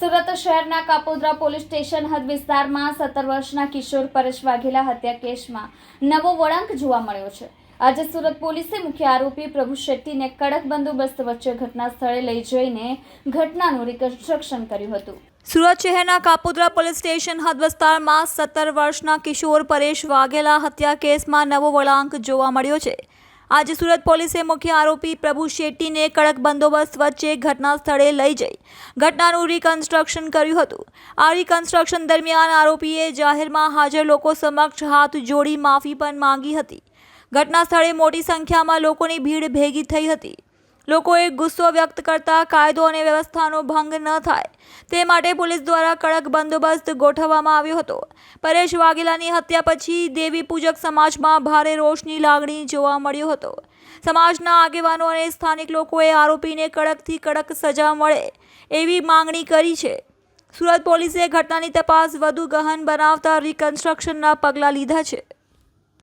સુરત શહેરના Kapodra police station હદ વિસ્તારમાં સત્તર વર્ષના કિશોર પરેશ વાઘેલા હત્યા કેસમાં નવો વળાંક જોવા મળ્યો છે. આજે સુરત પોલીસે મુખ્ય આરોપી પ્રભુ શેટ્ટીને કડક બંદોબસ્ત વચ્ચે ઘટના સ્થળે લઈ જઈને ઘટનાનું રિકન્સ્ટ્રક્શન કર્યું હતું. સુરત શહેરના કાપોદ્રા પોલીસ સ્ટેશન હદ વિસ્તારમાં સત્તર વર્ષના કિશોર પરેશ વાઘેલા હત્યા કેસમાં નવો વળાંક જોવા મળ્યો છે. આજે સુરત પોલીસે મુખ્ય આરોપી પ્રભુ શેટ્ટીને કડક બંદોબસ્ત વચ્ચે ઘટના સ્થળે લઈ જઈ. ઘટનાનું રિકન્સ્ટ્રક્શન કર્યું હતું. આ રિકન્સ્ટ્રક્શન દરમિયાન આરોપીએ જાહેરમાં હાજર લોકો સમક્ષ હાથ જોડી માફી પણ માંગી હતી. ઘટના સ્થળે મોટી સંખ્યામાં લોકોની ભીડ ભેગી થઈ હતી. લોકોએ ગુસ્સો વ્યક્ત કરતા કાયદો અને વ્યવસ્થાનો ભંગ ન થાય. તે માટે પોલીસ દ્વારા કડક બંદોબસ્ત ગોઠવવામાં આવ્યો હતો. પરેશ વાઘેલાની હત્યા પછી દેવી પૂજક સમાજમાં ભારે રોષની લાગણી જોવા મળ્યો હતો. સમાજના આગેવાનો અને સ્થાનિક લોકોએ આરોપીને કડકથી કડક સજા મળે એવી માંગણી કરી છે. સુરત પોલીસે ઘટનાની તપાસ વધુ ગહન બનાવતા રિકન્સ્ટ્રક્શનના પગલાં લીધા છે.